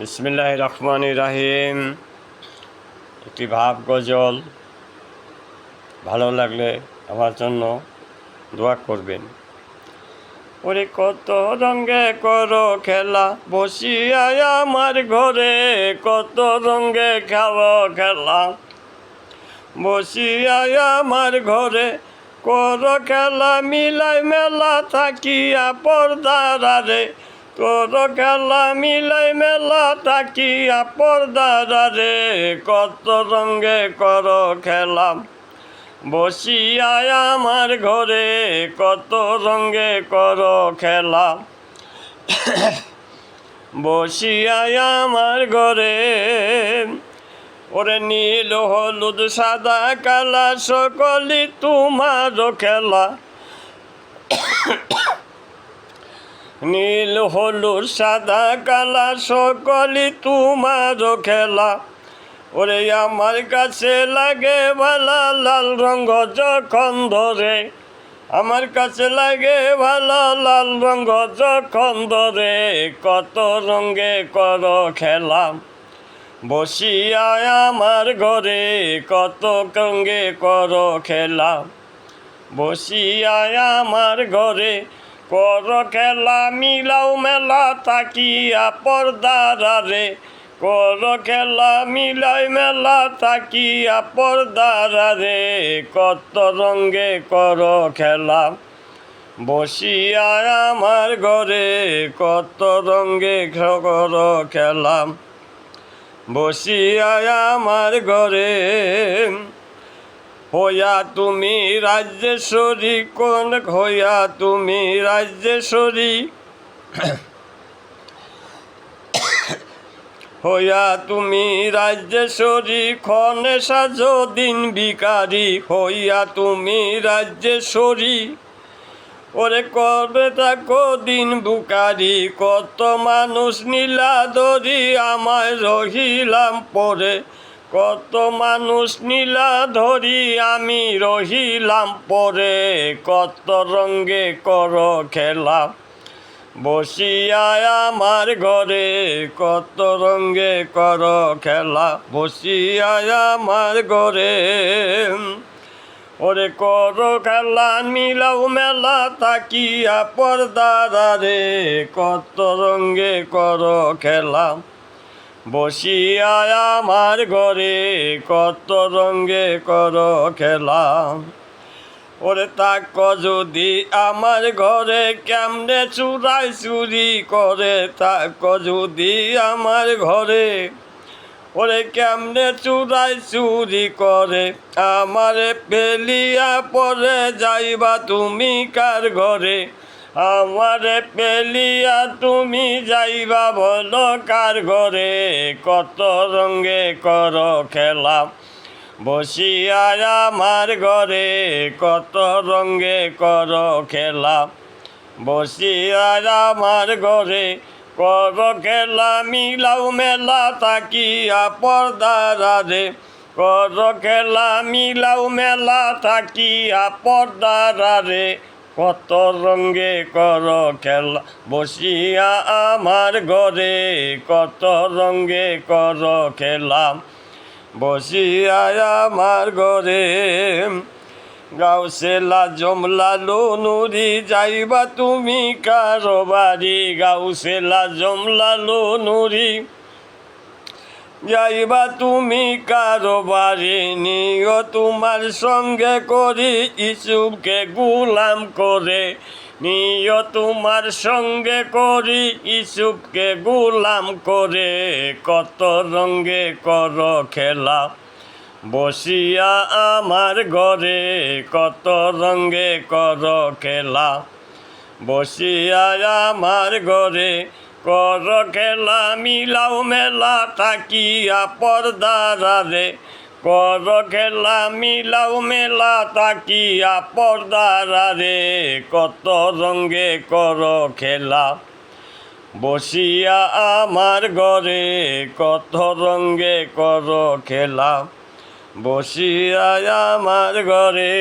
বিসমিল্লাহ রহমান রাহিম। একটি ভাব গজল ভালো লাগলে আমার জন্য দোয়া করবেন। ওরে কত রঙ্গে করো খেলা, বসিয়া আমার ঘরে কত রঙ্গে খেলো খেলা। বসিয়া আমার ঘরে কর খেলা মিলাই মেলা থাকিয়া পর্দারে তোর খেলা মিলাই মেলা থাকিয়া পর্দারে কত রঙ্গে কর খেলা। বসিয়া আমার ঘরে কত রঙ্গে কর খেলা। বসিয়া আমার ঘরে ওরে নীল, হলুদ, সাদা কালা সকলি তোমার খেলা। নীল হলুদ সাদা কালা সকলি তোমার খেলা। ওরে আমার কাছে লাগে ভালা লাল রঙ যখন ধরে। আমার কাছে লাগে ভালো লাল রঙ যখন ধরে। কত রঙে কর খেলা। বসিয়া আমার ঘরে কত রঙে কর খেলা। বসিয়া আমার ঘরে কর খেলা মিলাও মেলা তাকিয়া পর্দারে কর খেলা মিলাই মেলা তাকিয়া পর্দারে কত রঙ্গে কর খেলা বসিয়া আমার ঘরে। কত রঙ্গে কর খেলা বসিয়া আমার ঘরে। হইয়া তুমি রাজ্যেশ্বরী, কোন হইয়া তুমি রাজ্যেশ্বরী? হইয়া তুমি রাজ্যেশ্বরী, ক্ষণে সাজো দিন বিকারী হইয়া তুমি রাজ্যেশ্বরী, ওরে কবে থাকো দিন বুকারি কত মানুষ নীলা ধরি আমায় রহিলাম পরে। কত মানুষ নীলা ধরি আমি রহিলাম, পরে কত রঙ্গে কর খেলা। বসিয়া আমার ঘরে কত রঙ্গে কর খেলা। বসিয়া আমার ঘরে ওরে কর খেলা, মিলাও মেলা তাকিয়া পর্দারে কত রঙ্গে কর খেলা। বসিয়া আমার ঘরে কত রঙ্গে কর খেলা। ওরে তাক যদি আমার ঘরে কেমনে চুরাই চুরি করে, তাক যদি আমার ঘরে ওরে কেমনে চুরাই চুরি করে, আমারে পেলিয়া পরে যাইবা তুমি কার ঘরে? আমারে পেলিয়া তুমি যাইবা বলো কার ঘরে? কত রঙ্গে কর খেলা। বসিয়া আমার ঘরে কত রঙ্গে কর খেলা। বসিয়া আমার ঘরে কর খেলা, মিলাও মেলা তাকিয়া পর্দারে কর খেলা, মিলাও মেলা তাকিয়া পর্দারে কত রঙ্গে কর খেলা, বসিয়া আমার ঘরে কত রঙ্গে কর খেলা বসিয়া আমার ঘরে গাউসেলা জমলা নুরি, যাইবা তুমি কারও বাড়ি গাউসেলা জমলা নুরি যাইবা তুমি কারও বাড়ি নিও তোমার সঙ্গে করি ইসুকে গুলাম করে। নিও তোমার সঙ্গে করি ইসুপকে গুলাম করে। কত রঙ্গে কর খেলা, বসিয়া আমার ঘরে। কত রঙ্গে কর খেলা, বসিয়া আমার ঘরে। কর খেলা, মিলাও মেলা, তাকিয়া পর্দারে কর খেলা, মিলাও মেলা, তাকিয়া পর্দারে কত রঙ্গে কর খেলা। বসিয়া আমার ঘরে কত রঙ্গে কর খেলা। বসিয়া আমার ঘরে